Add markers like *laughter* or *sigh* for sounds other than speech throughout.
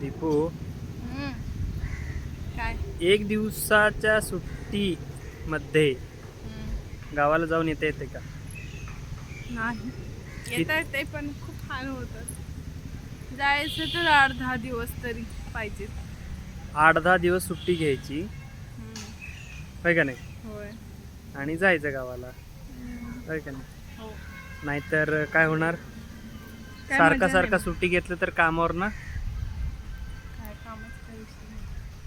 दीपू. काय? एक दिवसाच्या सुट्टीमध्ये हम्म. गावाला जाऊन येता येते का? नाही. येता ते पण खूप हाल होतात जायचं तर आठ दहा दिवस तरी पाहिजेत आठ दहा दिवस सुट्टी घ्यायची. होय का नाही? होय. आणि जायचं गावाला. होय का नाही? हो. नाहीतर काय होणार? सारखा सारखा. सुट्टी घेतलं तर कामावर ना?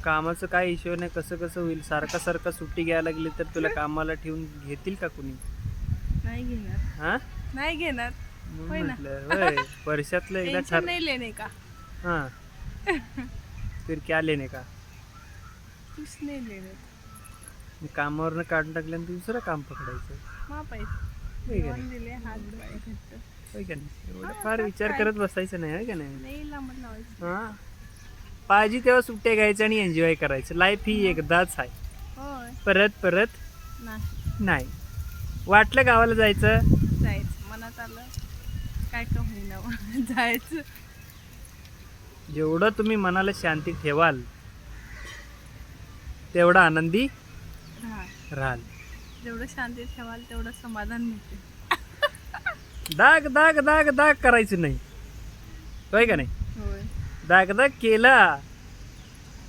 कामाचं काय हिशोब नाही कसं कसं होईल? सारखा सारखा सुट्टी घ्यायला लागली तर तुला कामाला ठेवून घेतील का कुणी? नाही घेणार. हा? नाही घेणार. म्हणून होय ना. म्हटलं होय वर्षातलं एकदा ठर नाही लेने का? हा. फिर क्या लेने का? कुछ नाही लेने कामावरनं काढून टाकल्यानंतर दुसरं काम पकडायचं. मा होय पैसे का देवाण नाही? दिले हात पाय घट्ट होय का नाही? एवढं फार विचार? करत बसायचं नाही का नाही? नाही लांबत लावायचं. हा? पाहिजे तेव्हा सुट्ट्या घ्यायचं आणि एन्जॉय करायचं. लाईफ ही एकदाच आहे. होय. परत परत नाही. नाही. वाटलं गावाला जायचं? जायचं. मनात आलं काय का होईना *laughs* जायचं. जेवढं तुम्ही मनाला शांती ठेवाल तेवढं आनंदी राहा राहाल. जेवढं शांती ठेवाल तेवढं समाधान मिळते. *laughs* दाग दाग दाग दाग करायचं नाही. होय का नाही? होय दाग दाग केला.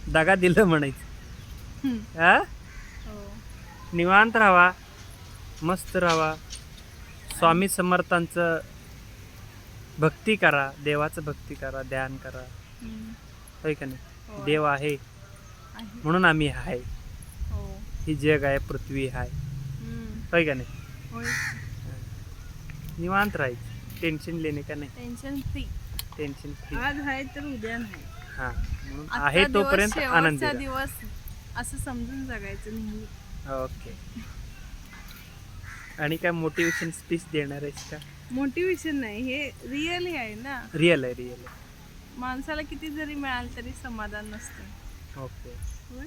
दागा दिलं म्हणायचं. हा? हो. निवांत राहावा मस्त राहावा स्वामी समर्थांचं भक्ती करा. देवाचं भक्ती करा. ध्यान करा. होय का नाही. देव आहे. म्हणून आम्ही आहे. हो. ही जग आहे पृथ्वी आहे. होय का नाही? निवांत राहायचं. टेन्शन लेणे का नाही? Tension free. टेन्शन फ्री आज आहे तर उद्या नाही. हा म्हणून आजचा आहे दिवस तोपर्यंत आनंदी. दिवस असं समजून जगायचं नेहमी ओके. आणि काय मोटिवेशन स्पीच देणार आहेस का? मोटिवेशन नाही हे रिअली आहे ना. रिअल आहे रिअल आहे. माणसाला किती जरी मिळालं तरी समाधान नसतं. ओके. होय?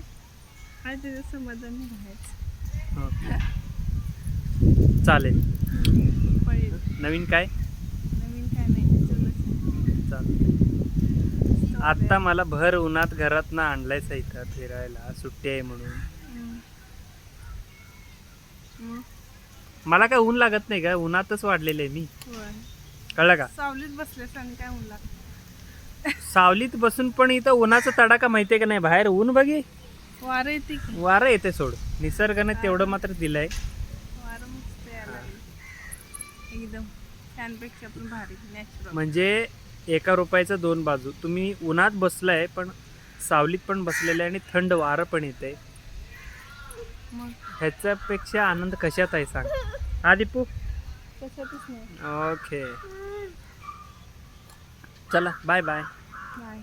काय त्याचं समाधान राहायचं. ओके. चालेल. नवीन काय नवीन काय नाही चलच. चालेल आत्ता मला भर उन्हात घरात ना आणलायच इथं फिरायला. सुट्टी आहे म्हणून. मला काय ऊन लागत नाही का? उन्हातच वाढलेलं आहे मी. कळलं का? सावलीत काय लागतं *laughs* सावलीत बसून पण इथं उन्हाचा तडाखा माहितीये का नाही? बाहेर ऊन बघी. वारं येते वारं येते सोड. निसर्गाने तेवढं मात्र दिलंय. एकदम म्हणजे एका रुपयाचं दोन बाजू. तुम्ही उन्हात बसलाय पण सावलीत पण बसलेलं आहे आणि थंड वारं पण येते ह्याच्यापेक्षा आनंद कशात आहे सांग. हा दीपू? ओके. चला बाय बाय. बाय.